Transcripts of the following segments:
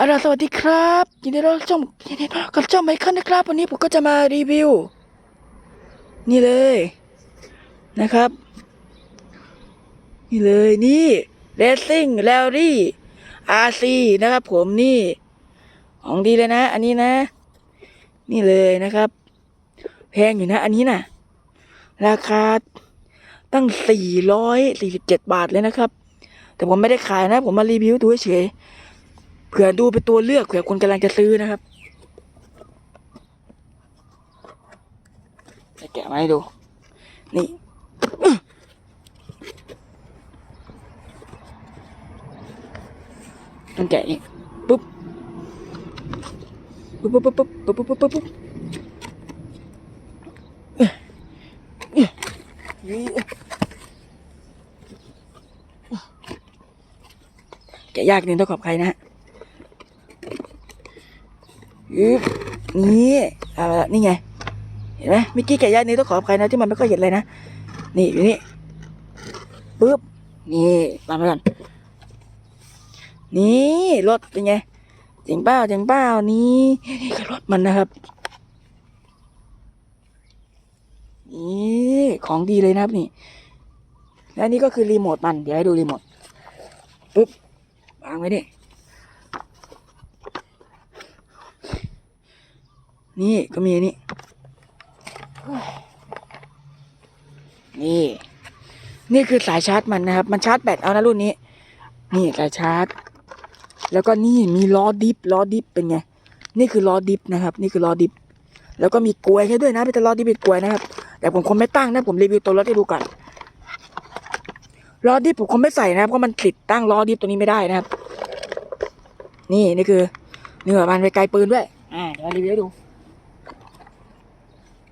อาราสวัสดีครับยินดีต้อนรับชมยินดีต้อนรับกับช่องไมเคิลนะครับ วันนี้ผมก็จะมารีวิว นี่เลยนะครับ นี่เลยนี่ Racing Rally RC นะครับ ผมนี่ของดีเลยนะ อันนี้นะ นี่เลยนะครับ แพงอยู่นะ อันนี้นะ่ะราคาตั้ง447บาทเลยนะครับ แต่ผมไม่ได้ขายนะ ผมมารีวิวดูเฉย เผื่อดูเป็นตัวเลือกเผื่อคนกำลังจะซื้อนะครับจะแกะมาให้ดู นี่ต้องแกะนี่ปุ๊บปุ๊บปุ๊บปุ๊บปุ๊บปุ๊บปุ๊บปุ๊บปุ๊บแกะยากนิดต้องขอบใครนะฮะ ยึบนี่เอาละนี่ไง เห็นไหมเมื่อกี้แกะย่านิดต้องขอบใครนะที่มันไม่ค่อยเห็นเลยนะ นี่อยู่นี่ปุ๊บ นี่ตามไปก่อนนี่รถเป็นไงเจ๋งเป้าเจ๋งเป้านี่รถมันนะครับ นี่ของดีเลยนะครับนี่ และนี่ก็คือรีโมทมัน เดี๋ยวให้ดูรีโมทปุ๊บวางไว้ดิ นี่ก็มีอันนี่ นี่ นี่คือสายชาร์จมันนะครับ มันชาร์จแบตเอานะรุ่นนี้ นี่สายชาร์จ แล้วก็นี่มีล้อดิฟล้อดิฟเป็นไง นี่คือล้อดิฟนะครับ นี่คือล้อดิฟแล้วก็มีกลวยให้ด้วยนะเป็นแต่ล้อดิฟเป็นกลวยนะครับ แต่ผมคงไม่ตั้งนะผมรีวิวตัวรถให้ดูก่อนล้อดิฟผมคงไม่ใส่นะครับเพราะมันติดตั้งล้อดิฟตัวนี้ไม่ได้นะครับ นี่นี่คือเนื้อมันไปไกลปืนด้วย อ่าเดี๋ยวรีวิวให้ดู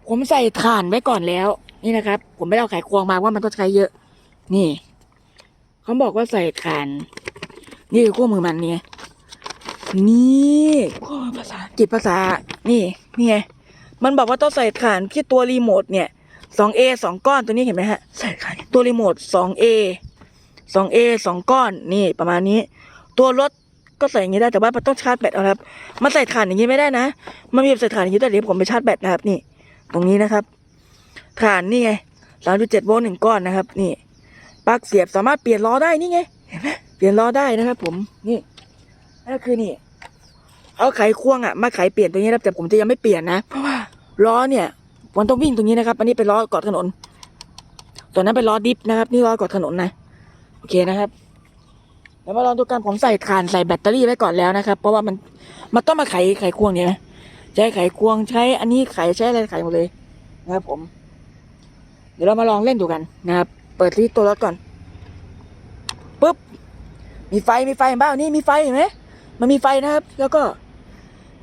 ผมใส่ถ่านไว้ก่อนแล้ว นี่นะครับ ผมไม่ได้เอาไขควงมาว่ามันต้องใช้เยอะ นี่เขาบอกว่าใส่ถ่าน นี่คือคู่มือมันเนี่ยนี่คู่มือภาษาจิตภาษา นี่นี่ไงมันบอกว่าต้องใส่ถ่านที่ตัวรีโมทเนี่ย 2A สองก้อนตัวนี้เห็นไหมฮะใส่ถ่านตัวรีโมท 2A 2A สองก้อนนี่ประมาณนี้ ตัวรถก็ใส่อย่างนี้ได้แต่ว่ามันต้องชาร์จแบตเอาครับมันใส่ถ่านอย่างนี้ไม่ได้นะมันมีแบบใส่ถ่านอย่างนี้แต่เดี๋ยวผมไปชาร์จแบตนะครับนี่ ตรงนี้นะครับถ่านนี่ไง3.7โวลต์หนึ่งก้อนนะครับ นี่ปลั๊กเสียบสามารถเปลี่ยนล้อได้นี่ไงเห็นไหมเปลี่ยนล้อได้นะครับ ผมนี่นั่นก็คือนี่ เอาไขควงอะมาไขเปลี่ยนตรงนี้นะครับแต่ผมจะยังไม่เปลี่ยนนะเพราะว่าล้อเนี่ยมันต้องวิ่งตรงนี้นะครับอันนี้เป็นล้อกาะถนนตัวนั้นเป็นล้อดิฟนะครับ นี่ล้อกาะถนนนะโอเคนะครับแล้วมาลองดูกันผมใส่ถ่านใส่แบตเตอรี่ไว้ก่อนแล้วนะครับ เพราะว่ามันมันต้องมาไขไขควงเนี่ยนะ ใช้ไขควงใช้อันนี้ไขใช้อะไรไขหมดเลยนะครับผม เดี๋ยวเรามาลองเล่นดูกันนะครับ เปิดที่ตัวรถก่อนปุ๊บมีไฟมีไฟเห็นเปล่านี่มีไฟเห็นไหมมันมีไฟนะครับ แล้วก็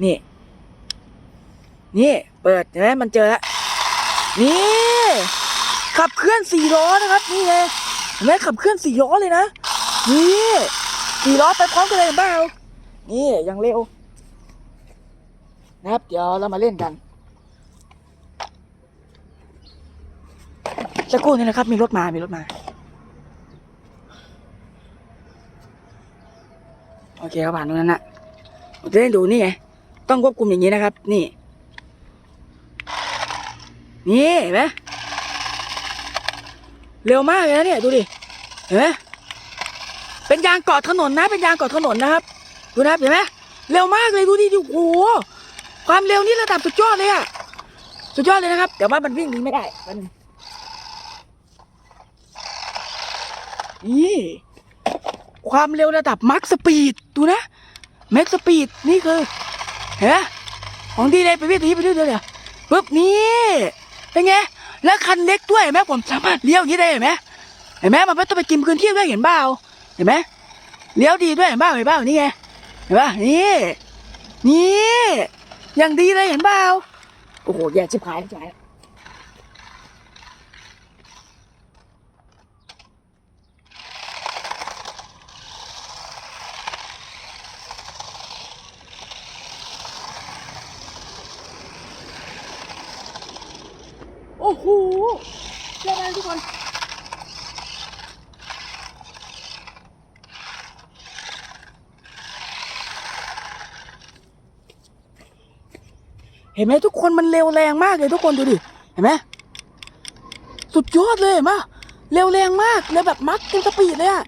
นี่ นี่ เปิดเห็นไหมมันเจอแล้วนี่ขับเคลื่อนสี่ล้อนะครับ นี่ไงเห็นไหมขับเคลื่อนสี่ล้อเลยนะนี่สี่ล้อไปพร้อมกันเลยเห็นเปล่านี่อย่างเร็ว นะครับ เดี๋ยวเรามาเล่นกัน สักครู่นี้นะครับ มีรถมา มีรถมา โอเคครับผ่านตรงนั้นนะผมจะได้ดูนี่ไง ต้องควบคุมอย่างนี้นะครับ นี่ นี่เห็นไหมเร็วมากเลยนะเนี่ย ดูดิ เห็นไหมเป็นยางเกาะถนนนะ เป็นยางเกาะถนนนะครับ ดูนะครับเห็นไหมเร็วมากเลยดูดิดูโอ้ ความเร็วนี่ระดับสุดยอดเลยอะสุดยอดเลยนะครับ แต่ว่ามันวิ่งหนี้ไม่ได้มันนี่ความเร็วระดับมักสปีดดูนะแม็กสปีดนี่คือเห็นไหมของดีเลยไปวิ่งตรงนี้ไปเรื่อยเลยปุ๊บนี่เป็นไงแล้วคันเล็กด้วยเห็นไหมผมสามารถเลี้ยวอย่างนี้ได้เห็นไหมเห็นไหมมันไม่ต้องไปกินพื้นที่ด้วยเห็นเปล่าเห็นไหมเลี้ยวดีด้วยเห็นเปล่าเห็นเปล่านี่ไงเห็นป่ะนี่นี่ อย่างดีเลยเห็นเปล่าโอ้โหแย่ชิบหายชิบหายโอ้โหเจอกันทุกคนน เห็นไหมทุกคนมันเร็วแรงมากเลยทุกคนดูดิ เห็นไหมสุดยอดเลยเห็นไหมเร็วแรงมากเร็วแบบมัดเต็มสปีดเลยอะ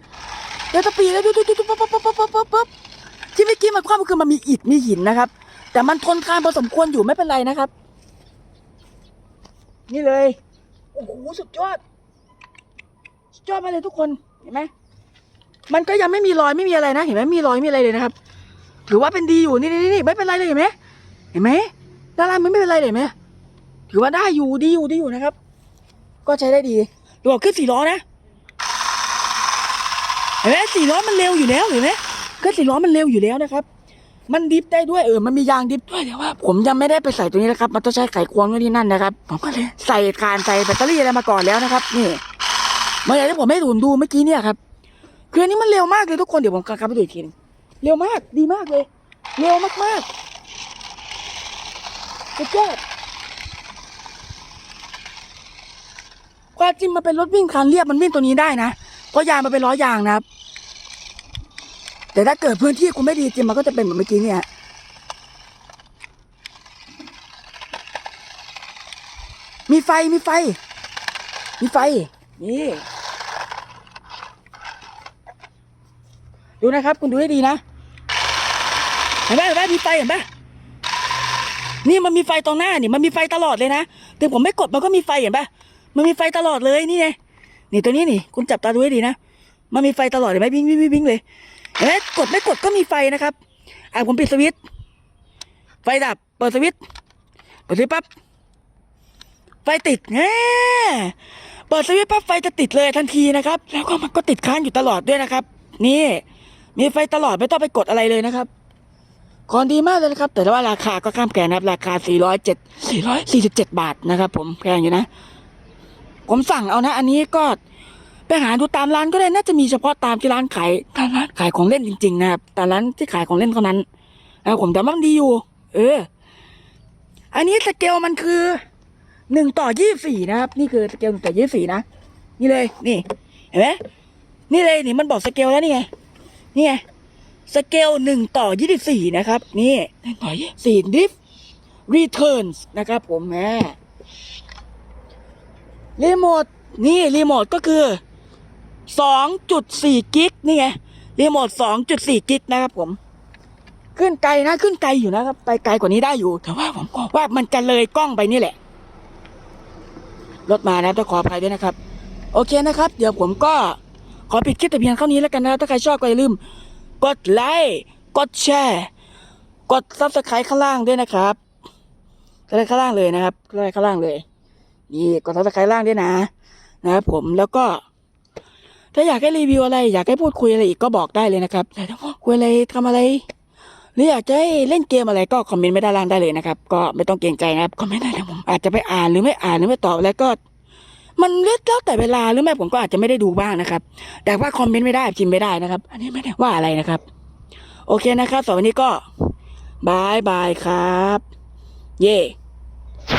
เต็มสปีดเลยดูดูดูดูปั๊บปั๊บปั๊บปั๊บปั๊บปั๊บที่เมื่อกี้มันความคือมันมีอิฐมีหินนะครับ แต่มันทนทานพอสมควรอยู่ไม่เป็นไรนะครับ นี่เลยโอ้โหสุดยอดสุดยอดมาเลยทุกคนเห็นไหมมันก็ยังไม่มีรอยไม่มีอะไรนะ เห็นไหมมีรอยไม่มีอะไรเลยนะครับ ถือว่าเป็นดีอยู่นี่นี่นี่ไม่เป็นไรเลยเห็นไหมเห็นไหม ด้านล่างมันไม่เป็นไรเลยไหมถือว่าได้อยู่ดีอยู่ดีอยู่นะครับ ก็ใช้ได้ดีดูบอกขึ้นสี่ล้อนะเห็นไหมสี่ล้อมันเร็วอยู่แล้วเห็นไหมขึ้นสี่ล้อมันเร็วอยู่แล้วนะครับ มันดิฟได้ด้วยเออมันมียางดิฟด้วยแต่ว่า ผมยังไม่ได้ไปใส่ตัวนี้นะครับ มันต้องใช้ไขควงนู่นนี่นั่นนะครับผมก็เลยใส่คานใส่แบตเตอรี่อะไรมาก่อนแล้วนะครับ นี่เมื่อไหร่ที่ผมให้ดูดูเมื่อกี้เนี่ยครับคืออันนี้มันเร็วมากเลยทุกคนเดี๋ยวผมกลับไปดูอีกทีหนึงเร็วมากดีมากเลย เร็วมากๆ สุดยอดความจริงมันเป็นรถวิ่งคันเรียบมันวิ่งตัวนี้ได้นะ เพราะยางมันเป็นล้อยางนะครับ แต่ถ้าเกิดพื้นที่คุณไม่ดีจริงมันก็จะเป็นแบบเมื่อกี้เนี่ยมีไฟมีไฟ มีไฟ นี่ ดูนะครับ คุณดูให้ดีนะ เห็นไหมเห็นไหมมีไฟเห็นไหม นี่มันมีไฟตรงหน้านี่มันมีไฟตลอดเลยนะแต่ผมไม่กดมันก็มีไฟเห็นปะมันมีไฟตลอดเลยนี่ไงนี่ตัวนี้นี่ คุณจับตาดูให้ดีนะมันมีไฟตลอดเห็นไหมวิ่งวิ่งวิ่งเลยเห็นไหมกดไม่กดก็มีไฟนะครับอะผมปิดสวิตช์ไฟดับเปิดสวิตช์เปิดสวิตช์ปั๊บไฟติดแหมเปิดสวิตช์ปั๊บไฟจะติดเลยทันทีนะครับ แล้วก็มันก็ติดค้างอยู่ตลอดด้วยนะครับ นี่ มีไฟตลอดไม่ต้องไปกดอะไรเลยนะครับ ของดีมากเลยนะครับ แต่ว่าราคาก็ข้ามแกนนะครับ ราคา 407 447 บาทนะครับ ผมแพงอยู่นะ ผมสั่งเอานะ อันนี้ก็ไปหาดูตามร้านก็ได้น่าจะมีเฉพาะตามที่ร้านขายตามร้านขายของเล่นจริง ๆ นะครับตามร้านที่ขายของเล่นเท่านั้นนะผมแต่ว่ามันดีอยู่ เออ อันนี้สเกลมันคือหนึ่งต่อยี่สี่นะครับ นี่คือสเกลหนึ่งต่อยี่สี่นะนี่เลย นี่ เห็นไหมนี่เลยนี่มันบอกสเกลแล้วนี่ไงนี่ไง สเกลหนึ่งต่อยี่สิบสี่นะครับ นี่หนึ่งต่อยี่สี่ดิฟ returns นะครับผมแหมรีโมทนี่รีโมทก็คือสองจุดสี่กิกนี่ไงรีโมทสองจุดสี่กิกนะครับผม ขึ้นไกลนะขึ้นไกลอยู่นะครับ ไปไกลกว่านี้ได้อยู่ แต่ว่าผมก็ว่ามันจะเลยกล้องไปนี่แหละ รถมานะต้องขออภัยด้วยนะครับ โอเคนะครับ เดี๋ยวผมก็ขอปิดคลิปแต่เพียงเท่านี้แล้วกันนะ ถ้าใครชอบก็อย่าลืม กดไลค์กดแชร์ กดซับสไครต์ข้างล่างด้วยนะครับข้างล่างข้างล่างเลยนะครับข้างล่างข้างล่างเลย นี่กดซับสไครต์ล่างด้วยนะ นะครับผมแล้วก็ ถ้าอยากให้รีวิวอะไร อยากให้พูดคุยอะไรอีกก็บอกได้เลยนะครับอยากจะพูดคุยอะไรทำอะไรหรืออยากจะให้เล่นเกมอะไรก็คอมเมนต์ไม่ได้านล่างได้เลยนะครับ ก็ไม่ต้องเกรงใจนะครับคอมเมนต์ได้เลยผมอาจจะไปอ่านหรือไม่อ่านหรือไม่ตอบแล้วก็ มันเล็ดแล้วแต่เวลาหรือไม่ผมก็อาจจะไม่ได้ดูบ้างนะครับ แต่ว่าคอมเมนต์ไม่ได้พิมพ์ไม่ได้นะครับ อันนี้ไม่ได้ว่าอะไรนะครับ โอเคนะครับสำหรับวันนี้ก็บายบายครับ เย่